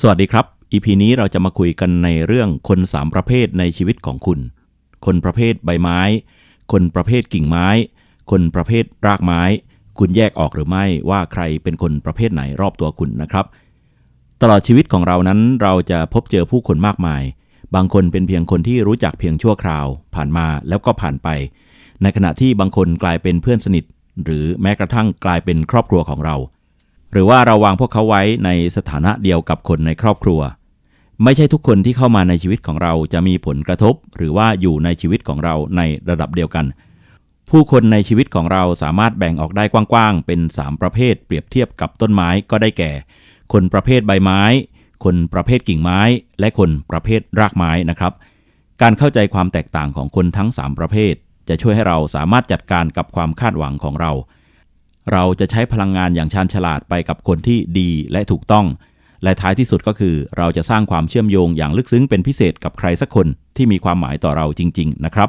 สวัสดีครับ EP นี้เราจะมาคุยกันในเรื่องคนสามประเภทในชีวิตของคุณ คนประเภทใบไม้ คนประเภทกิ่งไม้ คนประเภทรากไม้ คุณแยกออกหรือไม่ว่าใครเป็นคนประเภทไหนรอบตัวคุณนะครับ ตลอดชีวิตของเรานั้นเราจะพบเจอผู้คนมากมาย บางคนเป็นเพียงคนที่รู้จักเพียงชั่วคราว ผ่านมาแล้วก็ผ่านไป ในขณะที่บางคนกลายเป็นเพื่อนสนิท หรือแม้กระทั่งกลายเป็นครอบครัวของเรา หรือว่าเราวางพวกเขาไว้ในสถานะเดียวกับคนในครอบครัว ไม่ใช่ทุกคนที่เข้ามาในชีวิตของเราจะมีผลกระทบ หรือว่าอยู่ในชีวิตของเราในระดับเดียวกัน ผู้คนในชีวิตของเราสามารถแบ่งออกได้กว้างๆ เป็น 3 ประเภท เปรียบเทียบกับต้นไม้ก็ได้แก่ คนประเภทใบไม้ คนประเภทกิ่งไม้ และคนประเภทรากไม้นะครับ การเข้าใจความแตกต่างของคนทั้ง 3 ประเภท จะช่วยให้เราสามารถจัดการกับความคาดหวังของเรา เราจะใช้พลังงานอย่างชาญฉลาดไปกับคนที่ดีและถูกต้อง และท้ายที่สุดก็คือ เราจะสร้างความเชื่อมโยงอย่างลึกซึ้งเป็นพิเศษกับใครสักคนที่มีความหมายต่อเราจริง ๆ นะครับ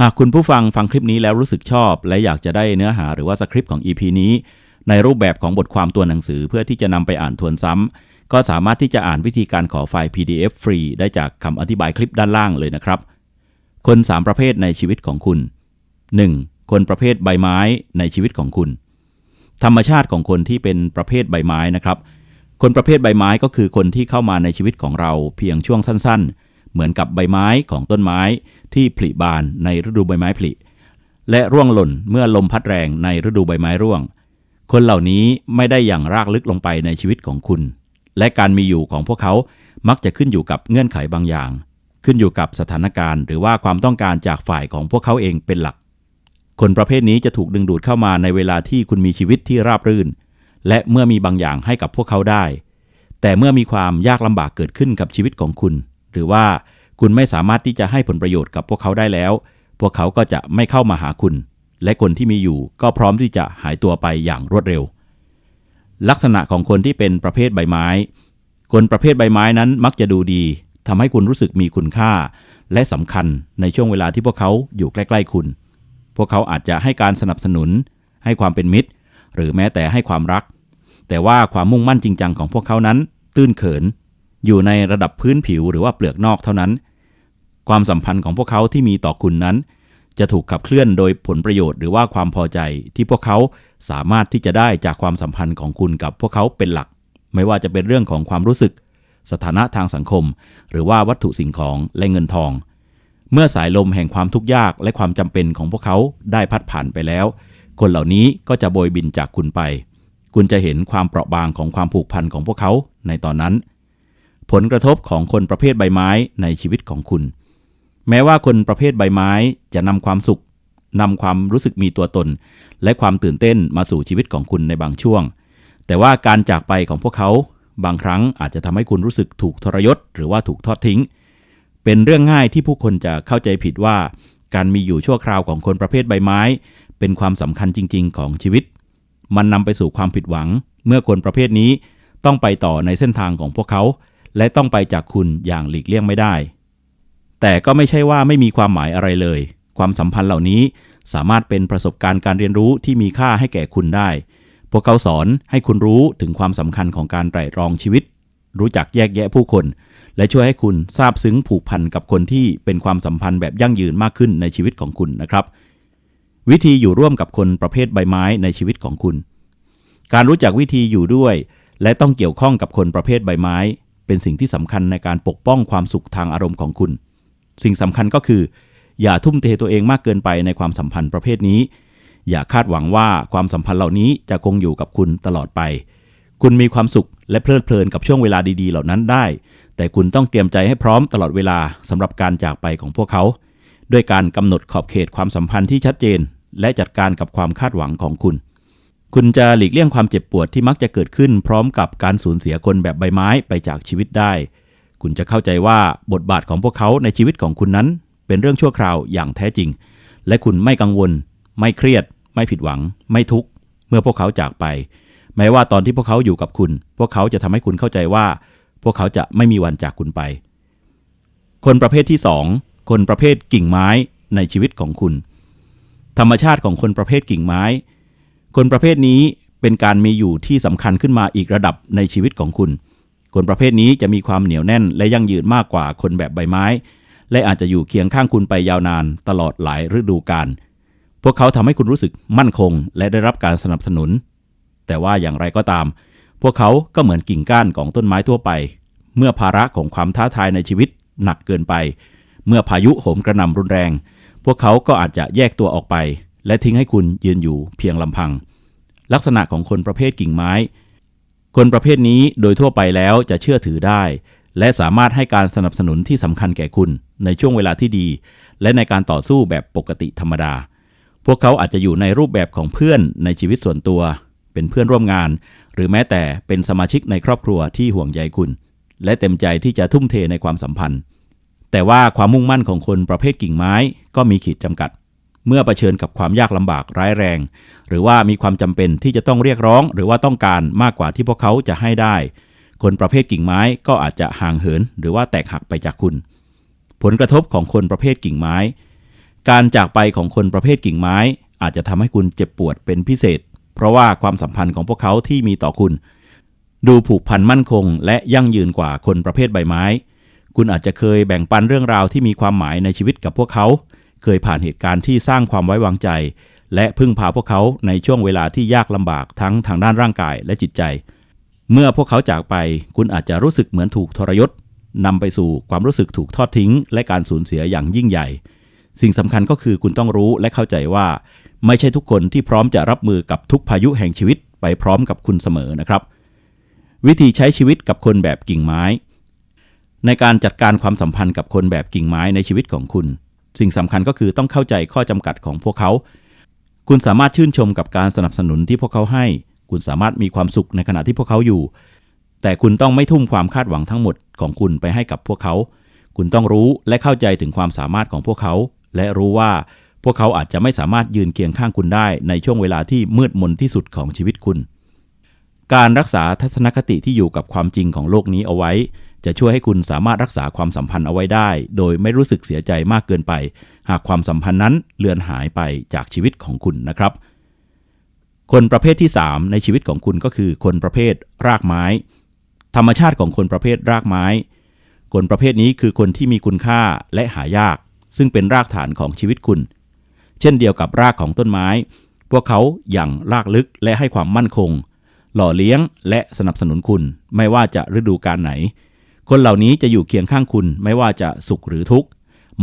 หากคุณผู้ฟังฟังคลิปนี้แล้วรู้สึกชอบ และอยากจะได้เนื้อหาหรือว่าสคริปต์ของ EP นี้ ในรูปแบบของบทความตัวหนังสือเพื่อที่จะนำไปอ่านทวนซ้ำก็สามารถที่จะอ่านวิธีการขอไฟล์ PDF ฟรีได้จากคำอธิบายคลิปด้านล่างเลยนะครับ คน 3 ประเภทในชีวิตของคุณ 1. คนประเภทใบไม้ในชีวิตของคุณ ธรรมชาติของคนที่เป็นประเภทใบไม้นะครับ คนประเภทใบไม้ก็คือคนที่เข้ามาในชีวิตของเราเพียงช่วงสั้น ๆ เหมือนกับใบไม้ของต้นไม้ที่ผลิบานในฤดูใบไม้ผลิ และร่วงหล่นเมื่อลมพัดแรงในฤดูใบไม้ร่วง คนเหล่านี้ไม่ได้อย่างรากลึกลงไปในชีวิตของคุณ และการมีอยู่ของพวกเขามักจะขึ้นอยู่กับเงื่อนไขบางอย่าง ขึ้นอยู่กับสถานการณ์ หรือว่าความต้องการจากฝ่ายของพวกเขาเองเป็นหลัก คนประเภทนี้จะถูกดึงดูดเข้ามาในเวลาที่คุณมีชีวิตที่ราบรื่น และเมื่อมีบางอย่างให้กับพวกเขาได้ แต่เมื่อมีความยากลำบากเกิดขึ้นกับชีวิตของคุณ หรือว่าคุณไม่สามารถที่จะให้ผลประโยชน์กับพวกเขาได้แล้ว พวกเขาก็จะไม่เข้ามาหาคุณ และคนที่มีอยู่ก็พร้อมที่จะหายตัวไปอย่างรวดเร็ว ลักษณะของคนที่เป็นประเภทใบไม้ คนประเภทใบไม้นั้นมักจะดูดีทำให้คุณรู้สึกมีคุณค่า และสำคัญในช่วงเวลาที่พวกเขาอยู่ใกล้ ๆ คุณ พวกเขาอาจจะให้การสนับสนุน ให้ความเป็นมิตร หรือแม้แต่ให้ความรัก แต่ว่าความมุ่งมั่นจริงจังของพวกเขานั้น ตื้นเขิน อยู่ในระดับพื้นผิวหรือว่าเปลือกนอกเท่านั้น ความสัมพันธ์ของพวกเขาที่มีต่อคุณนั้น จะถูกขับเคลื่อนโดยผลประโยชน์หรือว่าความพอใจที่พวกเขาสามารถที่จะได้จากความสัมพันธ์ของคุณกับพวกเขาเป็นหลัก ไม่ว่าจะเป็นเรื่องของความรู้สึก สถานะทางสังคม หรือว่าวัตถุสิ่งของและเงินทอง เมื่อสายลมแห่งความทุกข์ยากและความจำเป็นของพวกเขาได้พัดผ่านไปแล้ว คนเหล่านี้ก็จะโบยบินจากคุณไป คุณจะเห็นความเปราะบางของความผูกพันของพวกเขาในตอนนั้น ผลกระทบของคนประเภทใบไม้ในชีวิตของคุณ แม้ว่าคนประเภทใบไม้จะนำความสุขนำความรู้สึกมีตัวตน และความตื่นเต้นมาสู่ชีวิตของคุณในบางช่วง แต่ว่าการจากไปของพวกเขา บางครั้งอาจจะทำให้คุณรู้สึกถูกทรยศ หรือว่าถูกทอดทิ้ง เป็นเรื่องง่ายที่ผู้คนจะเข้าใจผิดว่า การมีอยู่ชั่วคราวของคนประเภทใบไม้ เป็นความสำคัญจริง ๆ ของชีวิต มันนำไปสู่ความผิดหวัง เมื่อคนประเภทนี้ต้องไปต่อในเส้นทางของพวกเขา และต้องไปจากคุณอย่างหลีกเลี่ยงไม่ได้ แต่ก็ไม่ใช่ว่าไม่มีความหมายอะไรเลย ความสัมพันธ์เหล่านี้สามารถเป็นประสบการณ์การเรียนรู้ที่มีค่าให้แก่คุณได้ พวกเขาสอนให้คุณรู้ถึงความสำคัญของการไตร่ตรองชีวิต รู้จักแยกแยะผู้คน และช่วยให้คุณซาบซึ้งผูกพันกับคนที่เป็นความสัมพันธ์แบบยั่งยืนมากขึ้นในชีวิตของคุณนะครับ วิธีอยู่ร่วมกับคนประเภทใบไม้ในชีวิตของคุณ การรู้จักวิธีอยู่ด้วย และต้องเกี่ยวข้องกับคนประเภทใบไม้ เป็นสิ่งที่สำคัญในการปกป้องความสุขทางอารมณ์ของคุณ สิ่งสำคัญก็คือ อย่าทุ่มเทตัวเองมากเกินไปในความสัมพันธ์ประเภทนี้ อย่าคาดหวังว่าความสัมพันธ์เหล่านี้จะคงอยู่กับคุณตลอดไป คุณมีความสุขและเพลิดเพลินกับช่วงเวลาดีๆ เหล่านั้นได้ แต่คุณต้องเตรียมใจให้พร้อมตลอดเวลาสำหรับการจากไปของพวกเขา ด้วยการกำหนดขอบเขตความสัมพันธ์ที่ชัดเจน และจัดการกับความคาดหวังของคุณ คุณจะหลีกเลี่ยงความเจ็บปวดที่มักจะเกิดขึ้น พร้อมกับการสูญเสียคนแบบใบไม้ไปจากชีวิตได้ คุณจะเข้าใจว่าบทบาทของพวกเขาในชีวิตของคุณนั้น เป็นเรื่องชั่วคราวอย่างแท้จริง และคุณไม่กังวล ไม่เครียด ไม่ผิดหวัง ไม่ทุกข์เมื่อพวกเขาจากไป แม้ว่าตอนที่พวกเขาอยู่กับคุณ พวกเขาจะทำให้คุณเข้าใจว่า พวกเขาจะไม่มีวันจากคุณไป คนประเภทที่ 2 คนประเภทกิ่งไม้ในชีวิตของคุณ ธรรมชาติของคนประเภทกิ่งไม้ คนประเภทนี้เป็นการมีอยู่ที่สำคัญขึ้นมาอีกระดับในชีวิตของคุณ คนประเภทนี้จะมีความเหนียวแน่นและยั่งยืนมากกว่าคนแบบใบไม้ และอาจจะอยู่เคียงข้างคุณไปยาวนานตลอดหลายฤดูกาล พวกเขาทำให้คุณรู้สึกมั่นคง และได้รับการสนับสนุน แต่ว่าอย่างไรก็ตาม พวกเขาก็เหมือนกิ่งก้านของต้นไม้ทั่วไป เมื่อภาระของความท้าทายในชีวิตหนักเกินไป เมื่อพายุโหมกระหน่ำรุนแรง พวกเขาก็อาจจะแยกตัวออกไป และทิ้งให้คุณยืนอยู่เพียงลำพัง ลักษณะของคนประเภทกิ่งไม้ คนประเภทนี้โดยทั่วไปแล้วจะเชื่อถือได้ และสามารถให้การสนับสนุนที่สำคัญแก่คุณในช่วงเวลาที่ดี และในการต่อสู้แบบปกติธรรมดา พวกเขาอาจจะอยู่ในรูปแบบของเพื่อนในชีวิตส่วนตัว เป็นเพื่อนร่วมงาน หรือแม้แต่เป็นสมาชิกในครอบครัวที่ห่วงใยคุณ และเต็มใจที่จะทุ่มเทในความสัมพันธ์ แต่ว่าความมุ่งมั่นของคนประเภทกิ่งไม้ก็มีขีดจำกัด เมื่อเผชิญกับความยากลำบากร้ายแรง หรือว่ามีความจำเป็นที่จะต้องเรียกร้อง หรือว่าต้องการมากกว่าที่พวกเขาจะให้ได้ คนประเภทกิ่งไม้ก็อาจจะห่างเหิน หรือว่าแตกหักไปจากคุณ ผลกระทบของคนประเภทกิ่งไม้ การจากไปของคนประเภทกิ่งไม้ อาจจะทำให้คุณเจ็บปวดเป็นพิเศษ เพราะว่าความสัมพันธ์ของพวกเขาที่มีต่อคุณ ดูผูกพันมั่นคง และยั่งยืนกว่าคนประเภทใบไม้ คุณอาจจะเคยแบ่งปันเรื่องราวที่มีความหมายในชีวิตกับพวกเขา เคยผ่านเหตุการณ์ที่สร้างความไว้วางใจ และพึ่งพาพวกเขาในช่วงเวลาที่ยากลำบากทั้งทางด้านร่างกายและจิตใจ เมื่อพวกเขาจากไป คุณอาจจะรู้สึกเหมือนถูกทรยศนำไปสู่ความรู้สึกถูกทอดทิ้ง และการสูญเสียอย่างยิ่งใหญ่ สิ่งสำคัญก็คือคุณต้องรู้และเข้าใจว่า ไม่ใช่ทุกคนที่พร้อมจะรับมือกับทุกพายุแห่งชีวิตไปพร้อมกับคุณเสมอนะครับ วิธีใช้ชีวิตกับคนแบบกิ่งไม้ ในการจัดการความสัมพันธ์กับคนแบบกิ่งไม้ในชีวิตของคุณ สิ่งสำคัญก็คือต้องเข้าใจข้อจำกัดของพวกเขา คุณสามารถชื่นชมกับการสนับสนุนที่พวกเขาให้ คุณสามารถมีความสุขในขณะที่พวกเขาอยู่ แต่คุณต้องไม่ทุ่มความคาดหวังทั้งหมดของคุณไปให้กับพวกเขา คุณต้องรู้และเข้าใจถึงความสามารถของพวกเขา และรู้ว่า พวกเขาอาจจะไม่สามารถยืนเคียงข้างคุณได้ในช่วงเวลาที่มืดมนที่สุดของชีวิตคุณ การรักษาทัศนคติที่อยู่กับความจริงของโลกนี้เอาไว้ จะช่วยให้คุณสามารถรักษาความสัมพันธ์เอาไว้ได้ โดยไม่รู้สึกเสียใจมากเกินไป หากความสัมพันธ์นั้นเลือนหายไปจากชีวิตของคุณนะครับ คนประเภทที่ 3 ในชีวิตของคุณก็คือคนประเภทรากไม้ ธรรมชาติของคนประเภทรากไม้ คนประเภทนี้คือคนที่มีคุณค่าและหายาก ซึ่งเป็นรากฐานของชีวิตคุณ เช่นเดียวกับรากของต้นไม้ พวกเขาอย่างรากลึกและให้ความมั่นคง หล่อเลี้ยงและสนับสนุนคุณ ไม่ว่าจะฤดูกาลไหน คนเหล่านี้จะอยู่เคียงข้างคุณไม่ว่าจะสุขหรือทุกข์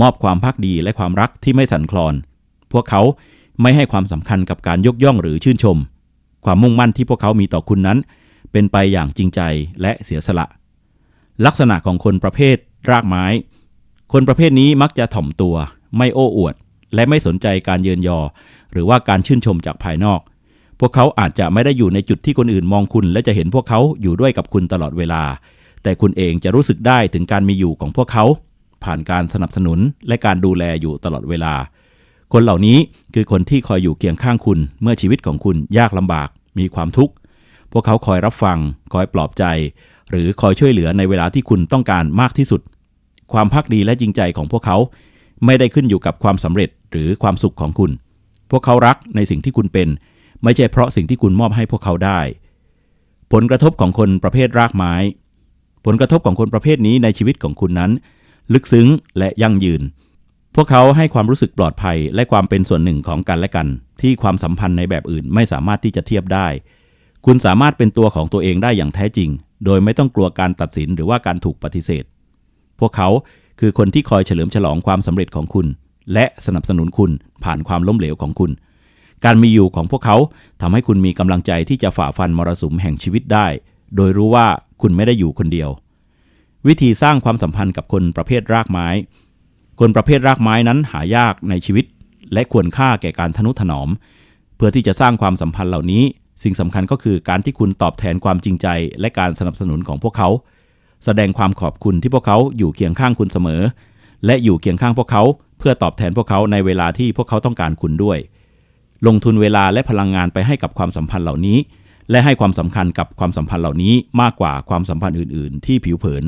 มอบความพักดีและความรักที่ไม่สั่นคลอน พวกเขาไม่ให้ความสำคัญกับการยกย่องหรือชื่นชม ความมุ่งมั่นที่พวกเขามีต่อคุณนั้น เป็นไปอย่างจริงใจและเสียสละ ลักษณะของคนประเภทรากไม้ คนประเภทนี้มักจะถ่อมตัว ไม่โอ้อวด และไม่สนใจการเยินยอ หรือว่าการชื่นชมจากภายนอก พวกเขาอาจจะไม่ได้อยู่ในจุดที่คนอื่นมองคุณ และจะเห็นพวกเขาอยู่ด้วยกับคุณตลอดเวลา แต่คุณเองจะรู้สึกได้ถึงการมีอยู่ของพวกเขา ผ่านการสนับสนุนและการดูแลอยู่ตลอดเวลา คนเหล่านี้คือคนที่คอยอยู่เคียงข้างคุณ เมื่อชีวิตของคุณยากลำบาก มีความทุกข์ พวกเขาคอยรับฟัง คอยปลอบใจ หรือคอยช่วยเหลือในเวลาที่คุณต้องการมากที่สุด ความพักดีและจริงใจของพวกเขาไม่ได้ขึ้นอยู่กับความสำเร็จ หรือความสุขของคุณ พวกเขารักในสิ่งที่คุณเป็น ไม่ใช่เพราะสิ่งที่คุณมอบให้พวกเขาได้ ผลกระทบของคนประเภทรากไม้ ผลกระทบของคนประเภทนี้ในชีวิตของคุณนั้น ลึกซึ้งและยั่งยืน พวกเขาให้ความรู้สึกปลอดภัยและความเป็นส่วนหนึ่งของกันและกัน ที่ความสัมพันธ์ในแบบอื่นไม่สามารถที่จะเทียบได้ คุณสามารถเป็นตัวของตัวเองได้อย่างแท้จริง โดยไม่ต้องกลัวการตัดสินหรือว่าการถูกปฏิเสธ พวกเขาคือคนที่คอยเฉลิมฉลองความสำเร็จของคุณ และสนับสนุนคุณผ่านความล้มเหลวของคุณ การมีอยู่ของพวกเขาทำให้คุณมีกำลังใจที่จะฝ่าฟันมรสุมแห่งชีวิตได้ โดยรู้ว่าคุณไม่ได้อยู่คนเดียว วิธีสร้างความสัมพันธ์กับคนประเภทรากไม้ คนประเภทรากไม้นั้นหายากในชีวิต และควรค่าแก่การทนุถนอม เพื่อที่จะสร้างความสัมพันธ์เหล่านี้ สิ่งสำคัญก็คือการที่คุณตอบแทนความจริงใจ และการสนับสนุนของพวกเขา แสดงความขอบคุณที่พวกเขาอยู่เคียงข้างคุณเสมอ และอยู่เคียงข้างพวกเขา เพื่อตอบแทนพวกเขาในเวลาที่พวกเขาต้องการคุณด้วย ลงทุนเวลาและพลังงานไปให้กับความสัมพันธ์เหล่านี้ และให้ความสำคัญกับความสัมพันธ์เหล่านี้มากกว่าความสัมพันธ์อื่น ๆ ที่ผิวเผิน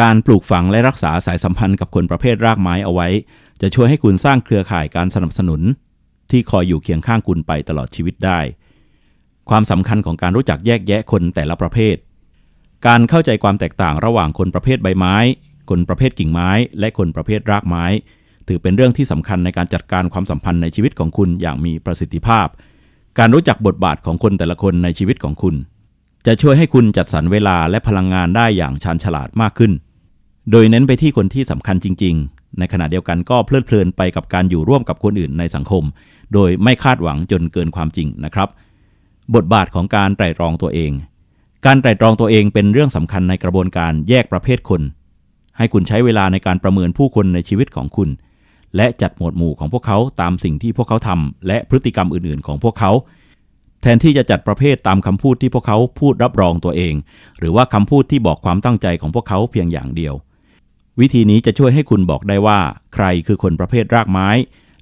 การปลูกฝังและรักษาสายสัมพันธ์กับคนประเภทรากไม้เอาไว้ จะช่วยให้คุณสร้างเครือข่ายการสนับสนุน ที่คอยอยู่เคียงข้างคุณไปตลอดชีวิตได้ ความสำคัญของการรู้จักแยกแยะคนแต่ละประเภท การเข้าใจความแตกต่างระหว่างคนประเภทใบไม้ คนประเภทกิ่งไม้ และคนประเภทรากไม้ ถือเป็นเรื่องที่สำคัญในการจัดการความสัมพันธ์ในชีวิตของคุณอย่างมีประสิทธิภาพ การรู้จักบทบาทของคนแต่ละคนในชีวิตของคุณ จะช่วยให้คุณจัดสรรเวลาและพลังงานได้อย่างชาญฉลาดมากขึ้น โดยเน้นไปที่คนที่สำคัญจริง ๆ ในขณะเดียวกันก็เพลิดเพลินไปกับการอยู่ร่วมกับคนอื่นในสังคม โดยไม่คาดหวังจนเกินความจริงนะครับ บทบาทของการไตร่ตรองตัวเอง การไตร่ตรองตัวเองเป็นเรื่องสำคัญในกระบวนการแยกประเภทคน ให้คุณใช้เวลาในการประเมินผู้คนในชีวิตของคุณ และจัดหมวดหมู่ของพวกเขาตามสิ่งที่พวกเขาทำและพฤติกรรมอื่นๆ ของพวกเขา แทนที่จะจัดประเภทตามคำพูดที่พวกเขาพูดรับรองตัวเอง หรือว่าคำพูดที่บอกความตั้งใจของพวกเขาเพียงอย่างเดียว วิธีนี้จะช่วยให้คุณบอกได้ว่า ใครคือคนประเภทรากไม้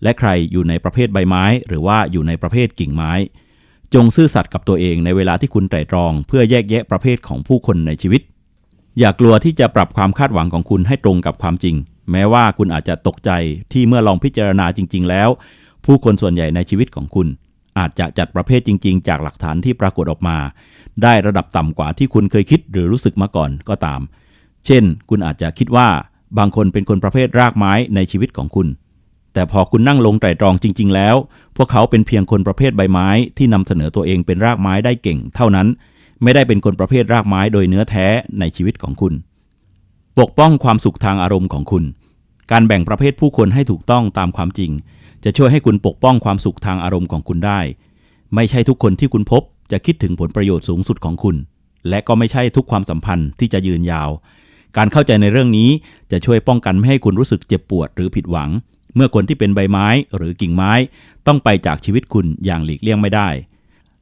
และใครอยู่ในประเภทใบไม้ หรือว่าอยู่ในประเภทกิ่งไม้ จงซื่อสัตย์กับตัวเองในเวลาที่คุณไตร่ตรอง เพื่อแยกแยะประเภทของผู้คนในชีวิต อย่ากลัวที่จะปรับความคาดหวังของคุณให้ตรงกับความจริง แม้ว่าคุณอาจจะตกใจที่เมื่อลองพิจารณาจริง ๆ แล้ว ผู้คนส่วนใหญ่ในชีวิตของคุณ อาจจะจัดประเภทจริง ๆ จากหลักฐานที่ปรากฏออกมา ได้ระดับต่ำกว่าที่คุณเคยคิดหรือรู้สึกมาก่อนก็ตาม เช่น คุณอาจจะคิดว่าบางคนเป็นคนประเภทรากไม้ในชีวิตของคุณ แต่พอคุณนั่งลงไตรตรองจริง ๆ แล้ว พวกเขาเป็นเพียงคนประเภทใบไม้ที่นำเสนอตัวเองเป็นรากไม้ได้เก่ง เท่านั้น ไม่ได้เป็นคนประเภทรากไม้โดยเนื้อแท้ในชีวิตของคุณ ปกป้องความสุขทางอารมณ์ของคุณ การแบ่งประเภทผู้คนให้ถูกต้องตามความจริง จะช่วยให้คุณปกป้องความสุขทางอารมณ์ของคุณได้ ไม่ใช่ทุกคนที่คุณพบจะคิดถึงผลประโยชน์สูงสุดของคุณ และก็ไม่ใช่ทุกความสัมพันธ์ที่จะยืนยาว การเข้าใจในเรื่องนี้จะช่วยป้องกันไม่ให้คุณรู้สึกเจ็บปวดหรือผิดหวัง เมื่อคนที่เป็นใบไม้หรือกิ่งไม้ ต้องไปจากชีวิตคุณอย่างหลีกเลี่ยงไม่ได้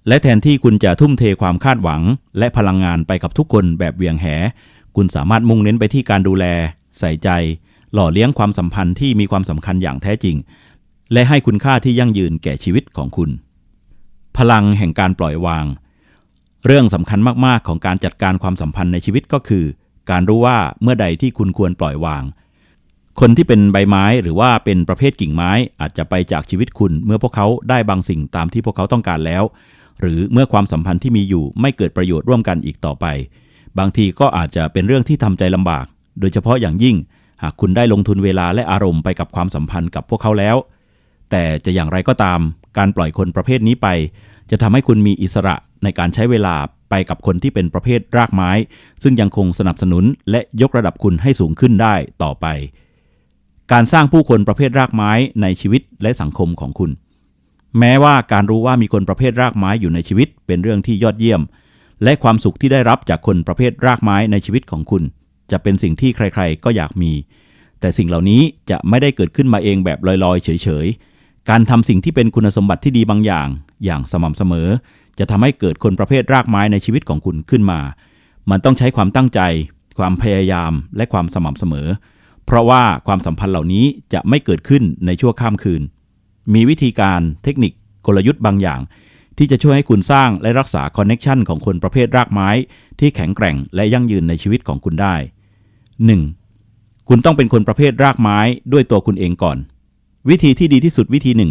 และแทนที่คุณจะทุ่มเทความคาดหวัง และพลังงานไปกับทุกคนแบบเวียงแห คุณสามารถมุ่งเน้นไปที่การดูแล ใส่ใจ หล่อเลี้ยงความสัมพันธ์ที่มีความสำคัญอย่างแท้จริง และให้คุณค่าที่ยั่งยืนแก่ชีวิตของคุณ พลังแห่งการปล่อยวาง เรื่องสำคัญมาก ๆ ของการจัดการความสัมพันธ์ในชีวิตก็คือ การรู้ว่าเมื่อใดที่คุณควรปล่อยวาง คนที่เป็นใบไม้หรือว่าเป็นประเภทกิ่งไม้อาจจะไปจากชีวิตคุณ เมื่อพวกเขาได้บางสิ่งตามที่พวกเขาต้องการแล้ว หรือเมื่อความสัมพันธ์ที่มีอยู่ไม่เกิดประโยชน์ร่วมกันอีกต่อไป บางทีก็อาจจะเป็นเรื่องที่ทำใจลำบาก โดยเฉพาะอย่างยิ่ง หากคุณได้ลงทุนเวลาและอารมณ์ไปกับความสัมพันธ์กับพวกเขาแล้ว แต่จะอย่างไรก็ตาม การปล่อยคนประเภทนี้ไป จะทำให้คุณมีอิสระในการใช้เวลาไปกับคนที่เป็นประเภทรากไม้ ซึ่งยังคงสนับสนุนและยกระดับคุณให้สูงขึ้นได้ต่อไป การสร้างผู้คนประเภทรากไม้ในชีวิตและสังคมของคุณ แม้ว่าการรู้ว่ามีคนประเภทรากไม้อยู่ในชีวิต เป็นเรื่องที่ยอดเยี่ยม และความสุขที่ได้รับจากคนประเภทรากไม้ในชีวิตของคุณ จะเป็นสิ่งที่ใครๆ ก็อยากมี แต่สิ่งเหล่านี้จะไม่ได้เกิดขึ้นมาเองแบบลอยๆ เฉยๆ การทำสิ่งที่เป็นคุณสมบัติที่ดีบางอย่าง อย่างสม่ำเสมอ จะทำให้เกิดคนประเภทรากไม้ในชีวิตของคุณขึ้นมา มันต้องใช้ความตั้งใจ ความพยายาม และความสม่ำเสมอ เพราะว่าความสัมพันธ์เหล่านี้จะไม่เกิดขึ้นในชั่วข้ามคืน มีวิธีการเทคนิคกลยุทธ์บางอย่าง ที่จะช่วยให้คุณสร้างและรักษาคอนเน็ชันของคนประเภทรากไม้ ที่แข็งแกร่งและยั่งยืนในชีวิตของคุณได้ 1. คุณต้องเป็นคนประเภทรากไม้ด้วยตัวคุณเองก่อน วิธีที่ดีที่สุดวิธีหนึ่ง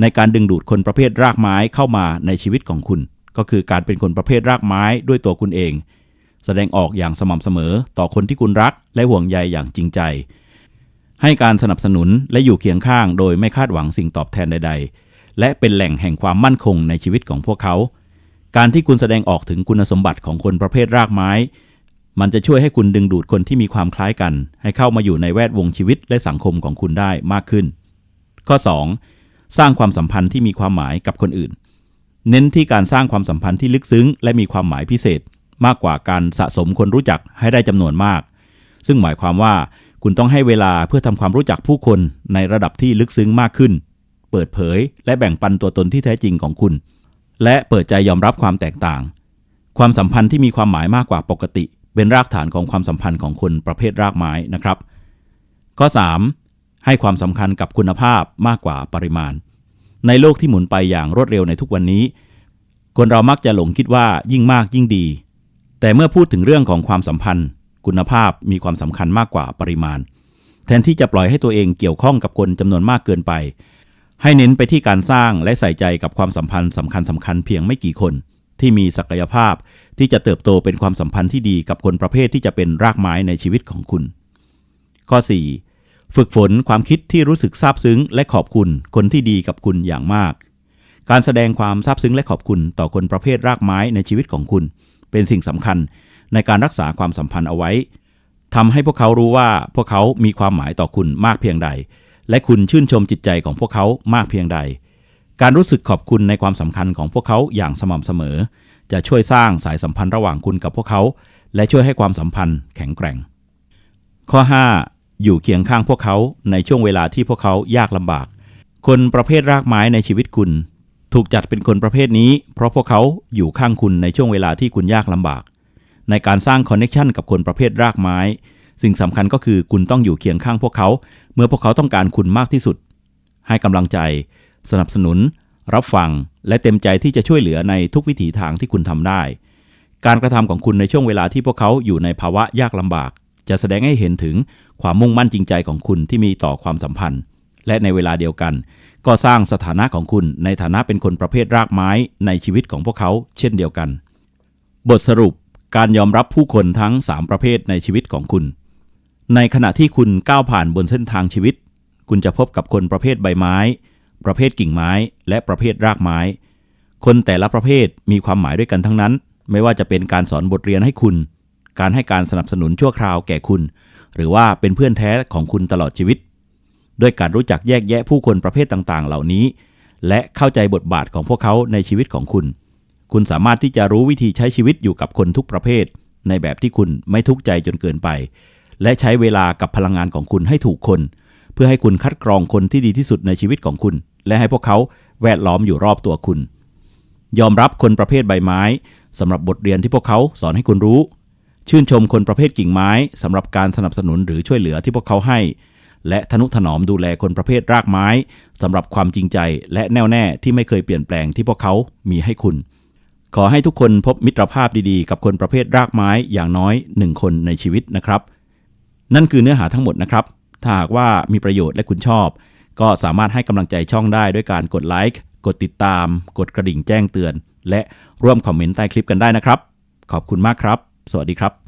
ในการดึงดูดคนประเภทรากไม้เข้ามาในชีวิตของคุณ ก็คือการเป็นคนประเภทรากไม้ด้วยตัวคุณเอง แสดงออกอย่างสม่ำเสมอต่อคนที่คุณรัก และห่วงใยอย่างจริงใจ ให้การสนับสนุนและอยู่เคียงข้าง โดยไม่คาดหวังสิ่งตอบแทนใด ๆ และเป็นแหล่งแห่งความมั่นคงในชีวิตของพวกเขา การที่คุณแสดงออกถึงคุณสมบัติของคนประเภทรากไม้ มันจะช่วยให้คุณดึงดูดคนที่มีความคล้ายกัน ให้เข้ามาอยู่ในแวดวงชีวิตและสังคมของคุณได้มากขึ้น ข้อ 2. สร้างความสัมพันธ์ที่มีความหมายกับคนอื่น เน้นที่การสร้างความสัมพันธ์ที่ลึกซึ้ง และมีความหมายพิเศษ มากกว่าการสะสมคนรู้จักให้ได้จำนวนมาก ซึ่งหมายความว่าคุณต้องให้เวลาเพื่อทำความรู้จักผู้คนในระดับที่ลึกซึ้งมากขึ้น เปิดเผย และแบ่งปันตัวตนที่แท้จริงของคุณ และเปิดใจยอมรับความแตกต่าง ความสัมพันธ์ที่มีความหมายมากกว่าปกติ เป็นรากฐานของความสัมพันธ์ของคนประเภทรากไม้นะครับ ข้อ 3. ให้ความสำคัญกับคุณภาพมากกว่าปริมาณ ในโลกที่หมุนไปอย่างรวดเร็วในทุกวันนี้ คนเรามักจะหลงคิดว่ายิ่งมากยิ่งดี แต่เมื่อพูดถึงเรื่องของความสัมพันธ์ คุณภาพมีความสำคัญมากกว่าปริมาณ แทนที่จะปล่อยให้ตัวเองเกี่ยวข้องกับคนจำนวนมากเกินไป ให้เน้นไปที่การสร้างและใส่ใจกับความสัมพันธ์สำคัญสำคัญเพียงไม่กี่คน ที่มีศักยภาพที่จะเติบโตเป็นความสัมพันธ์ที่ดีกับคนประเภทที่จะเป็นรากไม้ในชีวิตของคุณ ข้อ 4. ฝึกฝนความคิดที่รู้สึกซาบซึ้ง และขอบคุณคนที่ดีกับคุณอย่างมาก การแสดงความซาบซึ้งและขอบคุณต่อคนประเภทรากไม้ในชีวิตของคุณ เป็นสิ่งสำคัญในการรักษาความสัมพันธ์เอาไว้ทำให้พวกเขารู้ว่าพวกเขามีความหมายต่อคุณมากเพียงใด และคุณชื่นชมจิตใจของพวกเขามากเพียงใด การรู้สึกขอบคุณในความสำคัญของพวกเขาอย่างสม่ำเสมอ จะช่วยสร้างสายสัมพันธ์ระหว่างคุณกับพวกเขา และช่วยให้ความสัมพันธ์แข็งแกร่ง ข้อ 5. อยู่เคียงข้างพวกเขาในช่วงเวลาที่พวกเขายากลำบาก คนประเภทรากไม้ในชีวิตคุณ ถูกจัดเป็นคนประเภทนี้ เพราะพวกเขาอยู่ข้างคุณในช่วงเวลาที่คุณยากลำบาก ในการสร้างคอนเนคชันกับคนประเภทรากไม้ สิ่งสำคัญก็คือคุณต้องอยู่เคียงข้างพวกเขา เมื่อพวกเขาต้องการคุณมากที่สุด ให้กำลังใจ สนับสนุน รับฟัง และเต็มใจที่จะช่วยเหลือในทุกวิถีทางที่คุณทำได้ การกระทำของคุณในช่วงเวลาที่พวกเขาอยู่ในภาวะยากลำบาก จะแสดงให้เห็นถึงความมุ่งมั่นจริงใจของคุณที่มีต่อความสัมพันธ์ และในเวลาเดียวกัน ก็สร้างสถานะของคุณในฐานะเป็นคนประเภทรากไม้ในชีวิตของพวกเขา เช่นเดียวกัน บทสรุปการยอมรับผู้คนทั้ง 3 ประเภทในชีวิตของคุณ ในขณะที่คุณก้าวผ่านบนเส้นทางชีวิต คุณจะพบกับคนประเภทใบไม้ ประเภทกิ่งไม้ และประเภทรากไม้ คนแต่ละประเภทมีความหมายด้วยกันทั้งนั้น ไม่ว่าจะเป็นการสอนบทเรียนให้คุณ การให้การสนับสนุนชั่วคราวแก่คุณ หรือว่าเป็นเพื่อนแท้ของคุณตลอดชีวิต ด้วยการรู้จักแยกแยะผู้คนประเภทต่างๆ เหล่านี้ และเข้าใจบทบาทของพวกเขาในชีวิตของคุณ คุณสามารถที่จะรู้วิธีใช้ชีวิตอยู่กับคนทุกประเภท ในแบบที่คุณไม่ทุกข์ใจจนเกินไป และใช้เวลากับพลังงานของคุณให้ถูกคน เพื่อให้คุณคัดกรองคนที่ดีที่สุดในชีวิตของคุณ และให้พวกเขาแวดล้อมอยู่รอบตัวคุณ ยอมรับคนประเภทใบไม้สำหรับบทเรียนที่พวกเขาสอนให้คุณรู้ ชื่นชมคนประเภทกิ่งไม้สำหรับการสนับสนุนหรือช่วยเหลือที่พวกเขาให้ และทนุถนอมดูแลคนประเภทรากไม้สำหรับความจริงใจและแน่วแน่ที่ไม่เคยเปลี่ยนแปลงที่พวกเขามีให้คุณ ขอให้ทุกคนพบมิตรภาพดีๆ กับคนประเภทรากไม้อย่างน้อยหนึ่งคนในชีวิตนะครับ นั่นคือเนื้อหาทั้งหมดนะครับ ถ้าหากว่ามีประโยชน์และคุณชอบ ก็สามารถให้กำลังใจช่องได้ด้วยการกดไลค์กดติดตาม กดกระดิ่งแจ้งเตือน และร่วมคอมเมนต์ใต้คลิปกันได้นะครับ ขอบคุณมากครับ สวัสดีครับ